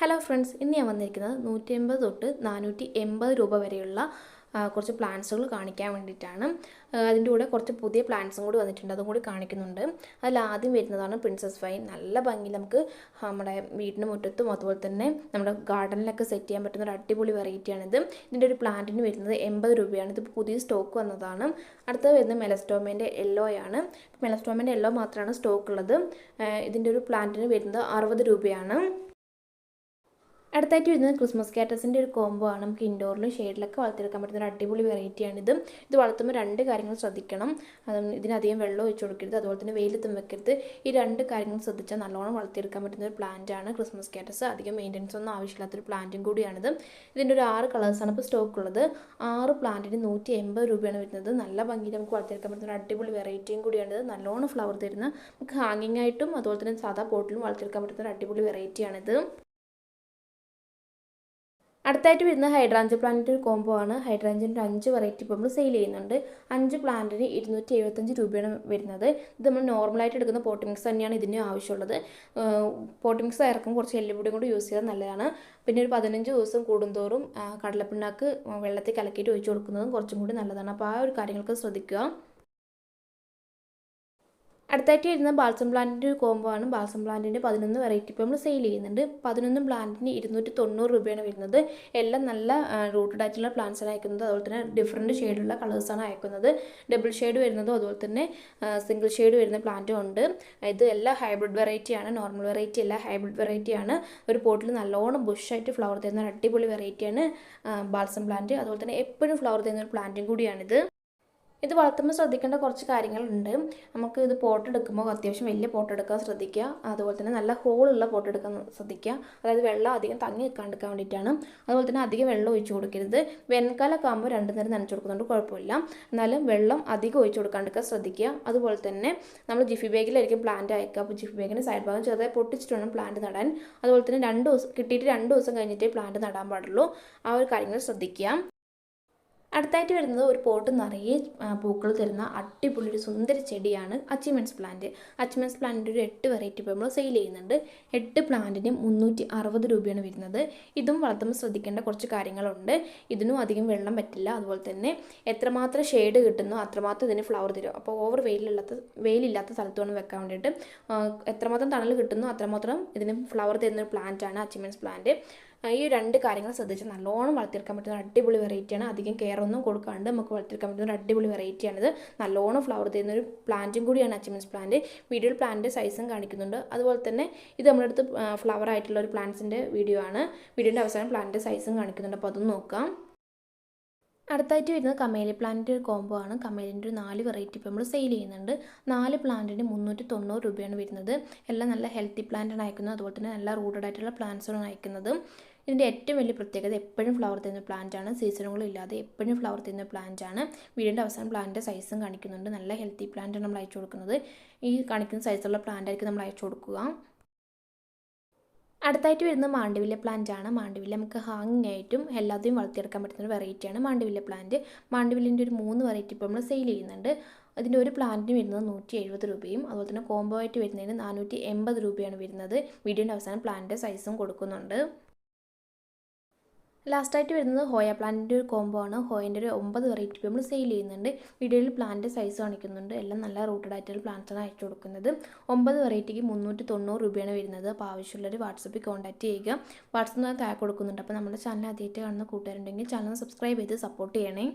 Hello friends ഇന്ന് ഞാൻ വന്നിരിക്കുന്നത് നൂറ്റി എൺപത് തൊട്ട് നാനൂറ്റി എൺപത് രൂപ വരെയുള്ള കുറച്ച് പ്ലാന്റ്സുകൾ കാണിക്കാൻ വേണ്ടിയിട്ടാണ്. അതിന്റെ കൂടെ കുറച്ച് പുതിയ പ്ലാന്റ്സും കൂടി വന്നിട്ടുണ്ട്. അതും കൂടി കാണിക്കുന്നുണ്ട്. അതിൽ ആദ്യം വരുന്നതാണ് പ്രിൻസസ് വൈൻ നല്ല ഭംഗി നമുക്ക് നമ്മുടെ വീടിന് മുറ്റത്തും അതുപോലെ തന്നെ നമ്മുടെ ഗാർഡനിലൊക്കെ സെറ്റ് ചെയ്യാൻ പറ്റുന്ന ഒരു അടിപൊളി വെറൈറ്റിയാണിത് ഇതിന്റെ ഒരു പ്ലാന്റിന് വരുന്നത് എൺപത് രൂപയാണ്. ഇത് പുതിയ സ്റ്റോക്ക് വന്നതാണ്. അടുത്തത് വരുന്നത് മെലസ്റ്റോമേന്റെ യെല്ലോ ആണ്. മെലസ്റ്റോമേന്റെ യെല്ലോ മാത്രമാണ് സ്റ്റോക്ക് ഉള്ളത്. ഇതിന്റെ ഒരു പ്ലാന്റിന് വരുന്നത് അറുപത് രൂപയാണ്. അടുത്തായിട്ട് വരുന്നത് ക്രിസ്മസ് കാറ്റസിന്റെ ഒരു കോംബോ ആണ്. നമുക്ക് ഇൻഡോറിലും ഷെയ്ഡിലൊക്കെ വളർത്തിയെടുക്കാൻ പറ്റുന്ന ഒരു അടിപൊളി വെറൈറ്റിയാണിത് ഇത്. വളർത്തുമ്പോൾ രണ്ട് കാര്യങ്ങൾ ശ്രദ്ധിക്കണം. അത് ഇതിനധികം വെള്ളം ഒഴിച്ചു കൊടുക്കരുത്. അതുപോലെ തന്നെ വെയിലത്തും വെക്കരുത്. ഈ രണ്ട് കാര്യങ്ങൾ ശ്രദ്ധിച്ചാൽ നല്ലോണം വളർത്തിയെടുക്കാൻ പറ്റുന്ന ഒരു പ്ലാന്റ് ആണ് ക്രിസ്മസ് കാറ്റസ് അധികം മെയിന്റനൻസ് ഒന്നും ആവശ്യമില്ലാത്തൊരു പ്ലാന്റും കൂടിയാണിത് ഇതിന്റെ ഒരു ആറ് കളേഴ്സാണ് ഇപ്പോൾ സ്റ്റോക്ക് ഉള്ളത്. ആറ് പ്ലാന്റിന് നൂറ്റി എൺപത് രൂപയാണ് വരുന്നത്. നല്ല ഭംഗിയിൽ നമുക്ക് വളർത്തിയെടുക്കാൻ പറ്റുന്ന ഒരു അടിപൊളി വെറൈറ്റിയും കൂടിയാണിത് നല്ലോണം ഫ്ലവർ തരുന്ന. നമുക്ക് ഹാങ്ങിങ് ആയിട്ടും അതുപോലെ തന്നെ സാധാ പോട്ടിലും വളർത്തിയെടുക്കാൻ പറ്റുന്ന ഒരു അടിപൊളി വെറൈറ്റിയാണിത് അടുത്തായിട്ട് വരുന്ന ഹൈഡ്രാഞ്ച് പ്ലാന്റിന്റെ ഒരു കോംബോ ആണ്. ഹൈഡ്രാഞ്ചിന്റെ അഞ്ച് വെറൈറ്റി ഇപ്പോൾ നമ്മൾ സെയിൽ ചെയ്യുന്നുണ്ട്. അഞ്ച് പ്ലാന്റിന് ഇരുന്നൂറ്റി എഴുപത്തഞ്ച് രൂപയാണ് വരുന്നത്. ഇത് നമ്മൾ നോർമലായിട്ട് എടുക്കുന്ന പോട്ട് മിക്സ് തന്നെയാണ് ഇതിന് ആവശ്യമുള്ളത്. പോട്ട് മിക്സ് ഇറക്കും കുറച്ച് എല്ലുപൊടിയും കൂടി യൂസ് ചെയ്താൽ നല്ലതാണ്. പിന്നെ ഒരു പതിനഞ്ച് ദിവസം കൂടുന്തോറും കടലപ്പിണ്ണാക്ക് വെള്ളത്തിൽ കലക്കിയിട്ട് ഒഴിച്ചു കൊടുക്കുന്നതും കുറച്ചും കൂടി നല്ലതാണ്. അപ്പോൾ ആ ഒരു കാര്യങ്ങൾക്ക് ശ്രദ്ധിക്കുക. അടുത്തായിട്ട് വരുന്ന ബാൽസം പ്ലാന്റിന്റെ ഒരു കോംബോ ആണ്. ബാൽസം പ്ലാന്റിന്റെ പതിനൊന്ന് വെറൈറ്റി ഇപ്പോൾ നമ്മൾ സെയിൽ ചെയ്യുന്നുണ്ട്. പതിനൊന്ന് പ്ലാന്റിന് ഇരുന്നൂറ്റി തൊണ്ണൂറ് രൂപയാണ് വരുന്നത്. എല്ലാം നല്ല റൂട്ടഡ് ആയിട്ടുള്ള പ്ലാന്റ്സാണ് അയക്കുന്നത്. അതുപോലെ തന്നെ ഡിഫറെന്റ് ഷെയ്ഡുള്ള കളേഴ്സാണ് അയക്കുന്നത്. ഡബിൾ ഷെയ്ഡ് വരുന്നതും അതുപോലെ തന്നെ സിംഗിൾ ഷെയ്ഡ് വരുന്ന പ്ലാന്റും ഉണ്ട്. ഇത് എല്ലാ ഹൈബ്രിഡ് വെറൈറ്റിയാണ് നോർമൽ വെറൈറ്റി അല്ല ഹൈബ്രിഡ് വെറൈറ്റിയാണ് ഒരു പോട്ടിൽ നല്ലോണം ബുഷായിട്ട് ഫ്ലവർ തരുന്ന അടിപൊളി വെറൈറ്റിയാണ് ബാൽസം പ്ലാന്റ് അതുപോലെ തന്നെ എപ്പോഴും ഫ്ലവർ തരുന്ന ഒരു പ്ലാന്റും കൂടിയാണിത്. ഇത് വളർത്തുമ്പോൾ ശ്രദ്ധിക്കേണ്ട കുറച്ച് കാര്യങ്ങളുണ്ട്. നമുക്ക് ഇത് പോട്ട് എടുക്കുമ്പോൾ അത്യാവശ്യം വലിയ പോട്ട് എടുക്കാൻ ശ്രദ്ധിക്കുക. അതുപോലെ തന്നെ നല്ല ഹോളുള്ള പോട്ട് എടുക്കാൻ ശ്രദ്ധിക്കുക. അതായത് വെള്ളം അധികം തങ്ങി നിൽക്കാണ്ടിരിക്കാൻ വേണ്ടിയിട്ടാണ്. അതുപോലെ തന്നെ അധികം വെള്ളം ഒഴിച്ചു കൊടുക്കരുത്. വേനൽക്കാലമൊക്കെ ആകുമ്പോൾ രണ്ടു നേരം നനച്ചു കൊടുക്കുന്നതുകൊണ്ട് കുഴപ്പമില്ല. എന്നാലും വെള്ളം അധികം ഒഴിച്ചു കൊടുക്കാണ്ടിരിക്കാൻ ശ്രദ്ധിക്കുക. അതുപോലെ തന്നെ നമ്മൾ ജിഫി ബാഗിലായിരിക്കും പ്ലാന്റ് അയക്കുക. അപ്പോൾ ജിഫി ബാഗിന്റെ സൈഡ് ഭാഗം ചെറുതായി പൊട്ടിച്ചിട്ട് വേണം പ്ലാന്റ് നടാൻ. അതുപോലെ തന്നെ രണ്ട് ദിവസം കിട്ടിയിട്ട് രണ്ട് ദിവസം കഴിഞ്ഞിട്ടേ പ്ലാന്റ് നടാൻ പാടുള്ളൂ. ആ ഒരു കാര്യങ്ങൾ ശ്രദ്ധിക്കുക. അടുത്തായിട്ട് വരുന്നത് ഒരു പോട്ട് നിറയെ പൂക്കൾ തരുന്ന അടിപൊളി ഒരു സുന്ദര ചെടിയാണ് അച്ചിമെൻസ് പ്ലാന്റ്. അച്ചിമെൻസ് പ്ലാന്റിന്റെ ഒരു എട്ട് വെറൈറ്റി ഇപ്പോൾ നമ്മൾ സെയിൽ ചെയ്യുന്നുണ്ട്. എട്ട് പ്ലാന്റിന് മുന്നൂറ്റി അറുപത് രൂപയാണ് വരുന്നത്. ഇതും വളർത്തുമ്പോൾ ശ്രദ്ധിക്കേണ്ട കുറച്ച് കാര്യങ്ങളുണ്ട്. ഇതിനും അധികം വെള്ളം പറ്റില്ല. അതുപോലെ തന്നെ എത്രമാത്രം ഷെയ്ഡ് കിട്ടുന്നോ അത്രമാത്രം ഇതിന് ഫ്ലവർ തരും. അപ്പോൾ ഓവർ വെയിലില്ലാത്ത വെയിലില്ലാത്ത സ്ഥലത്ത് വേണം വെക്കാൻ വേണ്ടിയിട്ട് എത്രമാത്രം തണൽ കിട്ടുന്നോ അത്രമാത്രം ഇതിന് ഫ്ലവർ തരുന്ന ഒരു പ്ലാന്റാണ് അച്ചിമെൻസ് പ്ലാന്റ്. ഈ രണ്ട് കാര്യങ്ങൾ ശ്രദ്ധിച്ച് നല്ലോണം വളർത്തിയെടുക്കാൻ പറ്റുന്ന അടിപൊളി വെറൈറ്റിയാണ് അധികം കെയർ ഒന്നും കൊടുക്കാണ്ട് നമുക്ക് വളർത്തിയെടുക്കാൻ പറ്റുന്ന ഒരു അടിപൊളി വെറൈറ്റിയാണിത് നല്ലോണം ഫ്ലവർ തരുന്ന ഒരു പ്ലാന്റും കൂടിയാണ് അച്ചിമൻസ് പ്ലാന്റ് വീഡിയോയിൽ പ്ലാന്റിന്റെ സൈസും കാണിക്കുന്നുണ്ട്. അതുപോലെ തന്നെ ഇത് നമ്മുടെ അടുത്ത് ഫ്ലവർ ആയിട്ടുള്ള ഒരു പ്ലാന്റ്സിന്റെ വീഡിയോ ആണ്. വീഡിയോന്റെ അവസാനം പ്ലാന്റിന്റെ സൈസും കാണിക്കുന്നുണ്ട്. അപ്പോൾ അതൊന്നും നോക്കാം. അടുത്തായിട്ട് വരുന്നത് കമേലി പ്ലാന്റിന്റെ ഒരു കോംബോ ആണ്. കമേലിന്റെ ഒരു നാല് വെറൈറ്റി ഇപ്പോൾ നമ്മൾ സെയിൽ ചെയ്യുന്നുണ്ട്. നാല് പ്ലാന്റിന് മുന്നൂറ്റി തൊണ്ണൂറ് രൂപയാണ് വരുന്നത്. എല്ലാം നല്ല ഹെൽത്തി പ്ലാന്റാണ് അയക്കുന്നത്. അതുപോലെ തന്നെ നല്ല റൂട്ടഡ് ആയിട്ടുള്ള പ്ലാന്റ്സാണ് അയക്കുന്നത്. ഇതിന്റെ ഏറ്റവും വലിയ പ്രത്യേകത എപ്പോഴും ഫ്ലവർ തരുന്ന പ്ലാന്റാണ് സീസണുകളില്ലാതെ എപ്പോഴും ഫ്ലവർ തരുന്ന പ്ലാന്റാണ് വീടിന്റെ അവസാനം പ്ലാന്റിന്റെ സൈസും കാണിക്കുന്നുണ്ട്. നല്ല ഹെൽത്തി പ്ലാന്റാണ് നമ്മൾ അയച്ചു കൊടുക്കുന്നത്. ഈ കാണിക്കുന്ന സൈസുള്ള പ്ലാന്റ് ആയിരിക്കും നമ്മൾ അയച്ചു കൊടുക്കുക. അടുത്തായിട്ട് വരുന്ന മാണ്ടിവില്ല പ്ലാന്റ് ആണ്. മാണ്ടിവില്ല നമുക്ക് ഹാങ്ങിങ് ആയിട്ടും എല്ലാത്തിനും വളർത്തിയെടുക്കാൻ പറ്റുന്ന ഒരു വെറൈറ്റിയാണ് മാണ്ടിവില്ല പ്ലാന്റ് മാണ്ടിവില്ലിന്റെ ഒരു മൂന്ന് വെറൈറ്റി ഇപ്പോൾ നമ്മൾ സെയിൽ ചെയ്യുന്നുണ്ട്. അതിന്റെ ഒരു പ്ലാന്റിന് വരുന്നത് നൂറ്റി എഴുപത് രൂപയും അതുപോലെ തന്നെ കോംബോ ആയിട്ട് വരുന്നതിന് നാനൂറ്റി എൺപത് രൂപയാണ് വരുന്നത്. വീഡിയോന്റെ അവസാനം പ്ലാന്റിന്റെ സൈസും കൊടുക്കുന്നുണ്ട്. ലാസ്റ്റായിട്ട് വരുന്നത് ഹോയ പ്ലാന്റിന്റെ ഒരു കോംബോ ആണ്. ഹോയന്റെ ഒരു ഒമ്പത് വെറൈറ്റി നമ്മൾ സെയിൽ ചെയ്യുന്നുണ്ട്. വീഡിയോയിൽ പ്ലാന്റ് സൈസ് കാണിക്കുന്നുണ്ട്. എല്ലാം നല്ല റൂട്ടഡ് ആയിട്ടുള്ള പ്ലാന്റ്സാണ് അയച്ചു കൊടുക്കുന്നത്. ഒമ്പത് വെറൈറ്റിക്ക് മുന്നൂറ്റി തൊണ്ണൂറ് രൂപയാണ് വരുന്നത്. അപ്പോൾ ആവശ്യമുള്ളവർ വാട്സപ്പിൽ കോൺടാക്ട് ചെയ്യുക. വാട്സപ്പ് താഴെ കൊടുക്കുന്നുണ്ട്. അപ്പോൾ നമ്മുടെ ചാനൽ ആദ്യമായിട്ട് കാണുന്ന കൂട്ടുകാരുണ്ടെങ്കിൽ ചാനൽ സബ്സ്ക്രൈബ് ചെയ്ത് സപ്പോർട്ട് ചെയ്യണേ.